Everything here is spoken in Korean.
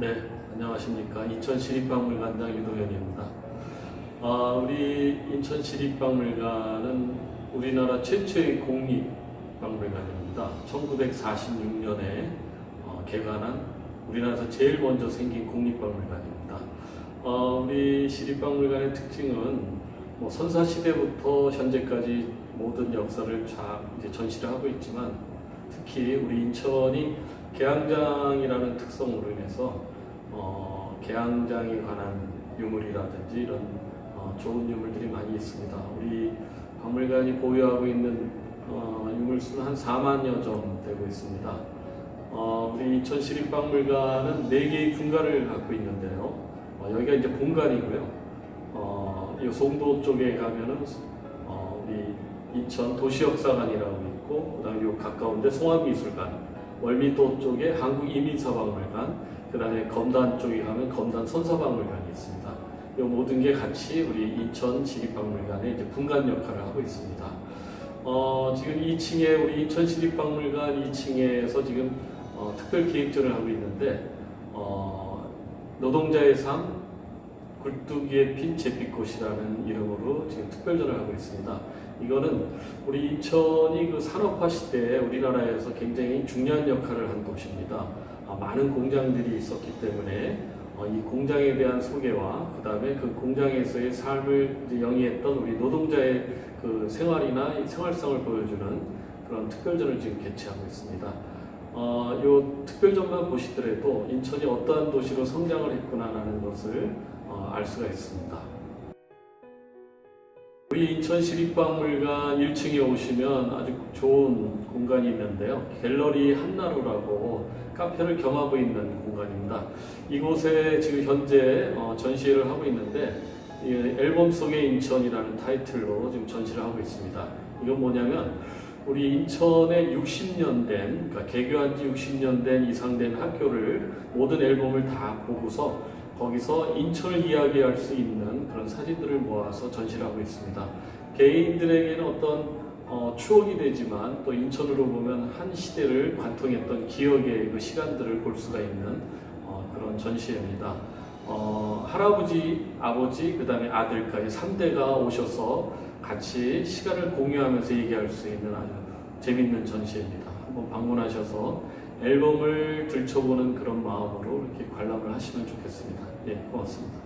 네, 안녕하십니까. 인천시립박물관장 유도현입니다. 아, 우리 인천시립박물관은 우리나라 최초의 공립박물관입니다. 1946년에 어, 개관한 우리나라에서 제일 먼저 생긴 공립박물관입니다. 어, 우리 시립박물관의 특징은 뭐 선사시대부터 현재까지 모든 역사를 쫙 이제 전시를 하고 있지만 특히 우리 인천이 개항장이라는 특성으로 인해서 어, 개항장에 관한 유물이라든지 이런 어, 좋은 유물들이 많이 있습니다. 우리 박물관이 보유하고 있는 어, 유물 수는 한 4만여 점 되고 있습니다. 어, 우리 인천 시립박물관은 4개의 분관을 갖고 있는데요. 어, 여기가 이제 본관이고요. 어, 이 송도 쪽에 가면은 어, 우리 인천 도시역사관이라고 있고 그다음에 요 가까운데 송암미술관 월미도 쪽에 한국이민사박물관, 그 다음에 검단 쪽에 가면 검단 선사박물관이 있습니다. 이 모든 게 같이 우리 인천 시립박물관의 이제 분관 역할을 하고 있습니다. 어, 지금 2층에 우리 인천 시립박물관 2층에서 지금 어, 특별 기획전을 하고 있는데 어, 노동자의 삶 굴뚝이에 핀 제빛꽃이라는 이름으로 지금 특별전을 하고 있습니다. 이거는 우리 인천이 그 산업화 시대에 우리나라에서 굉장히 중요한 역할을 한 도시입니다. 아, 많은 공장들이 있었기 때문에 어, 이 공장에 대한 소개와 그 다음에 그 공장에서의 삶을 영위했던 우리 노동자의 그 생활이나 이 생활상을 보여주는 그런 특별전을 지금 개최하고 있습니다. 어, 이 특별전만 보시더라도 인천이 어떠한 도시로 성장을 했구나라는 것을 어, 알 수가 있습니다. 우리 인천 시립박물관 1층에 오시면 아주 좋은 공간이 있는데요. 갤러리 한나루라고 카페를 겸하고 있는 공간입니다. 이곳에 지금 현재 어, 전시를 하고 있는데 이 앨범 속의 인천이라는 타이틀로 지금 전시를 하고 있습니다. 이건 뭐냐면 우리 인천에 60년 된, 그러니까 개교한 지 60년 된 이상 된 학교를 모든 앨범을 다 보고서 거기서 인천을 이야기할 수 있는 그런 사진들을 모아서 전시를 하고 있습니다. 개인들에게는 어떤 어, 추억이 되지만 또 인천으로 보면 한 시대를 관통했던 기억의 그 시간들을 볼 수가 있는 어, 그런 전시회입니다. 어, 할아버지, 아버지, 그 다음에 아들까지 3대가 오셔서 같이 시간을 공유하면서 얘기할 수 있는 아주 재밌는 전시회입니다. 한번 방문하셔서 앨범을 들춰보는 그런 마음으로 이렇게 관람을 하시면 좋겠습니다. 예, 고맙습니다.